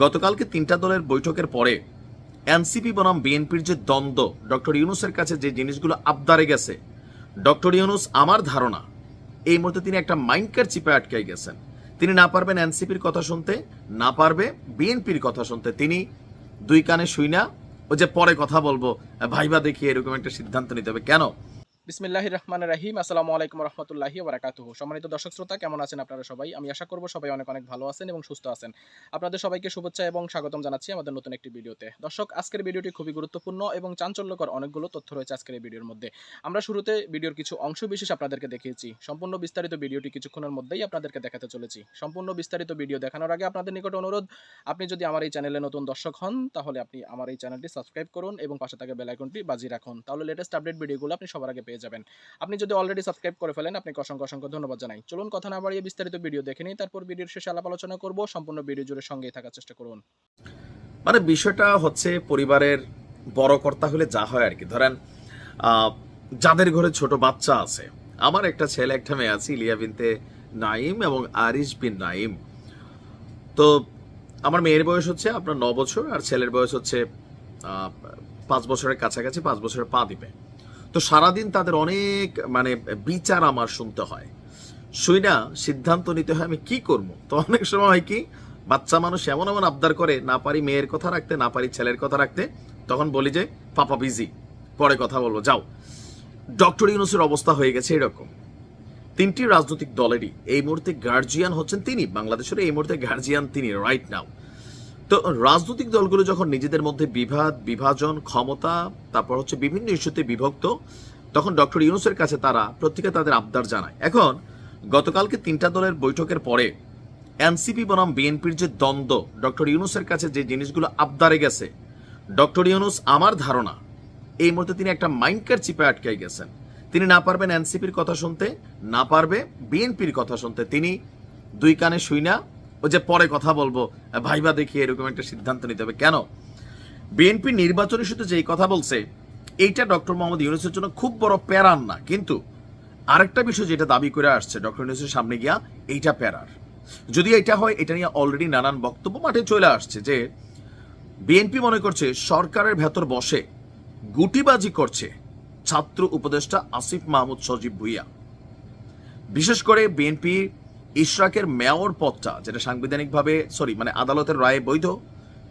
গতকালকে তিনটা দলের বৈঠকের পরে এনসিপি বনাম বিএনপির যে দ্বন্দ্ব, ডক্টর ইউনুসের কাছে যে জিনিসগুলো আবদারে গেছে, ডক্টর ইউনুস আমার ধারণা, এই মুহূর্তে তিনি একটা মাইন্ডকার চিপে আটকাই গেছেন। তিনি না পারবেন এনসিপির কথা শুনতে, না পারবে বিএনপির কথা শুনতে। তিনি দুই কানে শুই না ও যে পরে কথা বলব, ভাইবা দেখি এরকম একটা সিদ্ধান্ত নিতে হবে। কেন? বিসমিল্লাহ রহমান রাহিম আসসালামু আলাইকুম রহমতুল্লাহি বারাকাতুহু সম্মানিত দর্শক শ্রোতা, কেমন আছেন আপনারা সবাই? আমি আশা করব সবাই অনেক অনেক ভালো আছেন এবং সুস্থ আছেন। আপনাদের সবাইকে শুভেচ্ছা এবং স্বাগতম জানাচ্ছি আমাদের নতুন একটি ভিডিওতে। দর্শক, আজকের ভিডিওটি খুবই গুরুত্বপূর্ণ এবং চাঞ্চল্যকর অনেকগুলো তথ্য রয়েছে আজকের এই ভিডিওর মধ্যে। আমরা শুরুতে ভিডিওর কিছু অংশ বিশেষ আপনাদেরকে দেখিয়েছি। সম্পূর্ণ বিস্তারিত ভিডিওটি কিছুক্ষণের মধ্যেই আপনাদেরকে দেখাতে চলেছি। সম্পূর্ণ বিস্তারিত ভিডিও দেখানোর আগে আপনাদের নিকট অনুরোধ, আপনি যদি আমার এই চ্যানেলে নতুন দর্শক হন, তাহলে আপনি আমার এই চ্যানেলটি সাবস্ক্রাইব করুন এবং পাশে থাকা বেল আইকনটি বাজিয়ে রাখুন। তাহলে লেটেস্ট আপডেট ভিডিওগুলো আপনি সবার আগে পেয়ে যাবেন। আপনি যদি অলরেডি সাবস্ক্রাইব করে ফেলেন, আপনাকে অসংখ্য অসংখ্য ধন্যবাদ জানাই। চলুন কথা না বাড়িয়ে বিস্তারিত ভিডিও দেখে নিই, তারপর ভিডিওর শেষে আলাপ আলোচনা করব। সম্পূর্ণ ভিডিও জুড়ে সঙ্গেই থাকার চেষ্টা করুন। মানে বিষয়টা হচ্ছে পরিবারের বড় কর্তা হলে যা হয় আর কি। ধরেন যাদের ঘরে ছোট বাচ্চা আছে, আমার একটা ছেলে, একটা মেয়ে আছে, ইলিয়া বিনতে নাইম এবং আরিশ বিন নাইম। তো আমার মেয়ের বয়স হচ্ছে আপনার ন বছর, আর ছেলের বয়স হচ্ছে পাঁচ বছরের কাছাকাছি, পাঁচ বছরের পা দিবে তো সারাদিন তাদের অনেক মানে বিচার আমার শুনতে হয়। শুই না, সিদ্ধান্ত নিতে হয় আমি কি করব? তো অনেক সময় হয় কি, বাচ্চা মানুষ এমন এমন আবদার করে, না পারি মেয়ের কথা রাখতে, না পারি ছেলের কথা রাখতে, তখন বলি যে, পাপা বিজি পরে কথা বলব, যাও। ডক্টর ইউনুসের অবস্থা হয়ে গেছে এরকম। তিনটি রাজনৈতিক দলেরই, এই মুহূর্তে গার্জিয়ান হচ্ছেন তিনি বাংলাদেশের এই মুহূর্তে গার্জিয়ান তিনি রাইট নাও তো রাজনৈতিক দলগুলো যখন নিজেদের মধ্যে বিভাদ বিভাজন, ক্ষমতা, তারপর হচ্ছে বিভিন্ন ইস্যুতে বিভক্ত, তখন ডক্টর ইউনুসের কাছে তারা প্রত্যেকে তাদের আবদার জানায়। এখন গতকালকে তিনটা দলের বৈঠকের পরে এনসিপি বনাম বিএনপির যে দ্বন্দ্ব, ডক্টর ইউনুসের কাছে যে জিনিসগুলো আবদারে গেছে, ডক্টর ইউনুস আমার ধারণা, এই মুহূর্তে তিনি একটা মাইন্ডকার চিপে আটকাই গেছেন। তিনি না পারবেন এনসিপির কথা শুনতে, না পারবে বিএনপির কথা শুনতে। তিনি দুই কানে শুই না ও যে পরে কথা বলব, ভাইবা দেখি এরকম একটা সিদ্ধান্ত নিতে হবে। কেন? বিএনপি নির্বাচন ইস্যুতে যেই কথা বলছে, এইটা ডক্টর মোহাম্মদ ইউনুসের জন্য খুব বড় প্যারান না। কিন্তু আরেকটা বিষয় যেটা দাবি করে আসছে ডক্টর ইউনুসের সামনে গিয়া, এইটা প্যারার। যদি এটা হয়, এটা নিয়ে অলরেডি নানান বক্তব্য মাঠে চলে আসছে যে, বিএনপি মনে করছে সরকারের ভেতর বসে গুটিবাজি করছে ছাত্র উপদেষ্টা আসিফ মাহমুদ সজীব ভুইয়া। বিশেষ করে বিএনপি ইশরাকের মেয়র পদটা, যেটা সাংবিধানিকভাবে সরি মানে আদালতের রায়ে বৈধ,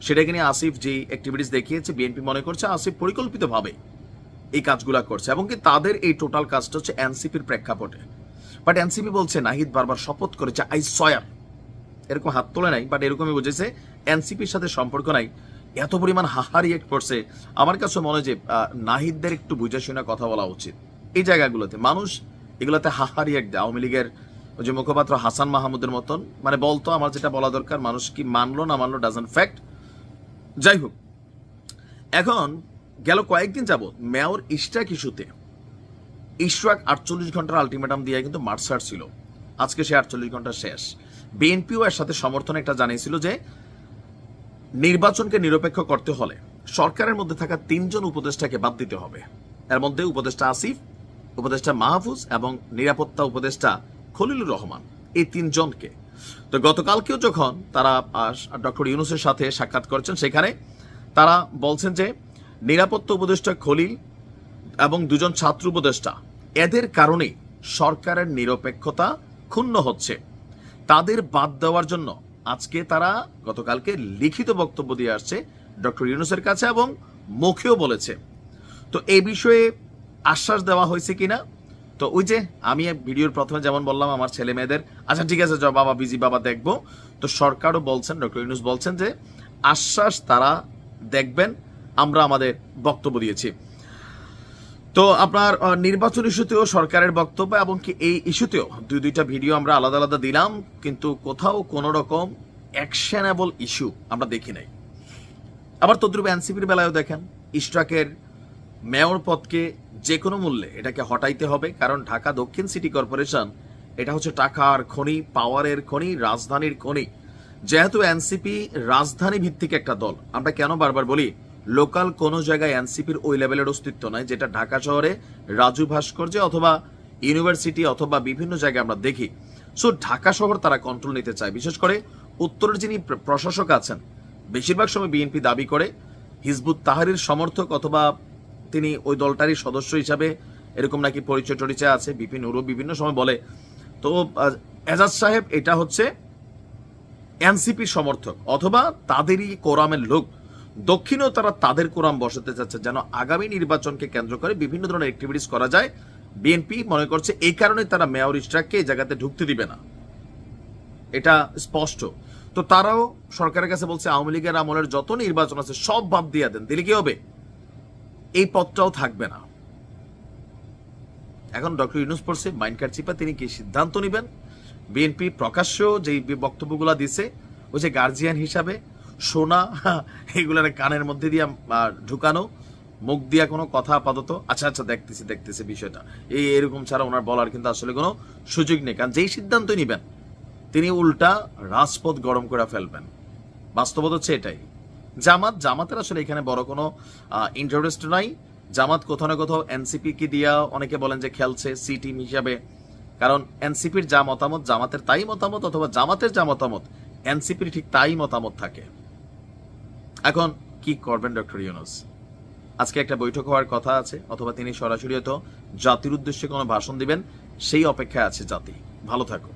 সেটাকে নিয়ে আসিফ যে অ্যাক্টিভিটিস দেখিয়েছে বিএনপি মনে করছে, আসিফ পরিকল্পিতভাবে এই কাজগুলা করছে, এবং কি তাদের এই টোটাল কাজটা হচ্ছে এনসিপির প্রেক্ষাপটে। বাট এনসিপি বলছে, নাহিদ বারবার শপথ করেছে আই সয়ার এরকম হাত তোলে নাই বাট এরকমই বুঝেছে এনসিপির সাথে সম্পর্ক নাই, এত পরিমাণ হাহা রিয়েক্ট করছে। আমার কাছে মনে হয় যে নাহিদদের একটু বুঝে কথা বলা উচিত। এই জায়গাগুলোতে মানুষ এগুলোতে হাহা রিয়েক্ট দেয়, আওয়ামী লীগের ওই যে মুখপাত্র হাসান মাহমুদের মতন। মানে বলতো আমার যেটা বলা দরকার, মানুষ কি মানলো না মানলো ডাজন ফ্যাক্ট যাই হোক, এখন গেল কয়েকদিন যাবত মেয়র ইশরাক ইস্যুতে। ইশরাক আটচল্লিশ ঘণ্টার আলটিমেটাম দিয়ে কিন্তু মার্চ ছিল আজকে সে আটচল্লিশ ঘণ্টা শেষ। বিএনপিও এর সাথে সমর্থন একটা জানিয়েছিল যে নির্বাচনকে নিরপেক্ষ করতে হলে সরকারের মধ্যে থাকা তিনজন উপদেষ্টাকে বাদ দিতে হবে। এর মধ্যে উপদেষ্টা আসিফ, উপদেষ্টা মাহফুজ এবং নিরাপত্তা উপদেষ্টা খলিলুর রহমান, এই তিনজনকে। তো গতকালকেও যখন তারা ডক্টর ইউনুসের সাথে সাক্ষাৎ করেছেন, সেখানে তারা বলছেন যে, নিরাপত্তা উপদেষ্টা খলিল এবং দুজন ছাত্র উপদেষ্টা, এদের কারণে সরকারের নিরপেক্ষতা ক্ষুণ্ণ হচ্ছে। তাদের বাদ দেওয়ার জন্য আজকে তারা গতকালকে লিখিত বক্তব্য দিয়ে আসছে ডক্টর ইউনুসের কাছে এবং মুখেও বলেছে। তো এই বিষয়ে আশ্বাস দেওয়া হয়েছে কিনা? তো ওই যে আমি ভিডিওর প্রথমে যেমন বললাম, আমার ছেলে মেয়েদের আচ্ছা ঠিক আছে, যাও বাবা বিজি বাবা দেখব। তো সরকারও বলছেন ডক্টর ইউনুস বলছেন যে, আশ্বাস তারা দেখবেন, আমরা আমাদের বক্তব্য দিয়েছি। তো আপনার নির্বাচন ইস্যুতেও সরকারের বক্তব্য এবং কি এই ইস্যুতেও দুই দুইটা ভিডিও আমরা আলাদা আলাদা দিলাম, কিন্তু কোথাও কোনো রকম অ্যাকশনেবল ইস্যু আমরা দেখি নাই। আবার তদ্রুপ এনসিপির বেলায়ও দেখেন ইস্ট্রাকের মেয়র পদকে যে কোনো মূল্যে এটাকে হটাইতে হবে, কারণ ঢাকা দক্ষিণ সিটি কর্পোরেশন এটা হচ্ছে টাকার খনি, পাওয়ারের খনি, রাজধানীর খনি। যেহেতু এনসিপি রাজধানী ভিত্তিক একটা দল, আমরা কেন বারবার বলি, লোকাল কোনো জায়গায় এনসিপির ওই লেভেলের অস্তিত্ব নাই, যেটা ঢাকা শহরে, রাজু ভাস্কর্যে অথবা ইউনিভার্সিটি অথবা বিভিন্ন জায়গায় আমরা দেখি। সো ঢাকা শহর তারা কন্ট্রোল নিতে চায়, বিশেষ করে উত্তরের যিনি প্রশাসক আছেন, বেশিরভাগ সময় বিএনপি দাবি করে, হিজবুত তাহারির সমর্থক অথবা তিনি ওই দলটারই সদস্য হিসাবে এরকম নাকি পরিচয় টরিচয় আছে, বিপিন উরু বিভিন্ন সময় বলে। তো এজাজ সাহেব এটা হচ্ছে এনসিপির সমর্থক, অথবা তাদেরই কোরামের লোক। দক্ষিণেও তারা তাদের কোরাম বসাতে চাচ্ছে যেন আগামী নির্বাচনকে কেন্দ্র করে বিভিন্ন ধরনের অ্যাক্টিভিটিস করা যায়। বিএনপি মনে করছে এই কারণে তারা মেয়র ইস্ট্রাককে এই জায়গাতে ঢুকতে দিবে না। এটা স্পষ্ট। তো তারাও সরকারের কাছে বলছে, আওয়ামী লীগের আমলের যত নির্বাচন আছে সব বাদ দিয়ে দেন। দিলে কি হবে? এই পথটাও থাকবে না। এখন ডক্টর ইউনুস পড়ছে মাইন্ড কার্ড চিপা, তিনি কি সিদ্ধান্ত নেবেন? বিএনপি প্রকাশ্য যেই বক্তব্যগুলো দিছে, ওই যে গার্জিয়ান হিসাবে সোনা, এগুলার কানের মধ্যে দিয়ে ঢুকানো, মুখ দিয়া কোনো কথা আপাতত আচ্ছা আচ্ছা দেখতেছি দেখতেছি বিষয়টা। এই এরকম ছাড়া ওনার বলার কিন্তু আসলে কোনো সুযোগ নেই, কারণ যেই সিদ্ধান্ত নিবেন, তিনি উল্টা রাজপথ গরম করে ফেলবেন। বাস্তবতা হচ্ছে এটাই। জামাত, জামাতের আসলে এখানে বড় কোনো ইন্টারেস্ট নাই। জামাত কোথাও না কোথাও এনসিপি কি দিয়া অনেকে বলেন যে খেলছে সি টিম হিসাবে। কারণ এনসিপির যা মতামত, জামাতের তাই মতামত অথবা জামাতের যা মতামত এনসিপির ঠিক তাই মতামত থাকে। এখন কি করবেন ডক্টর ইউনুস আজকে একটা বৈঠক হওয়ার কথা আছে, অথবা তিনি সরাসরি হয়তো জাতির উদ্দেশ্যে কোনো ভাষণ দিবেন, সেই অপেক্ষায় আছে জাতি। ভালো থাকুন।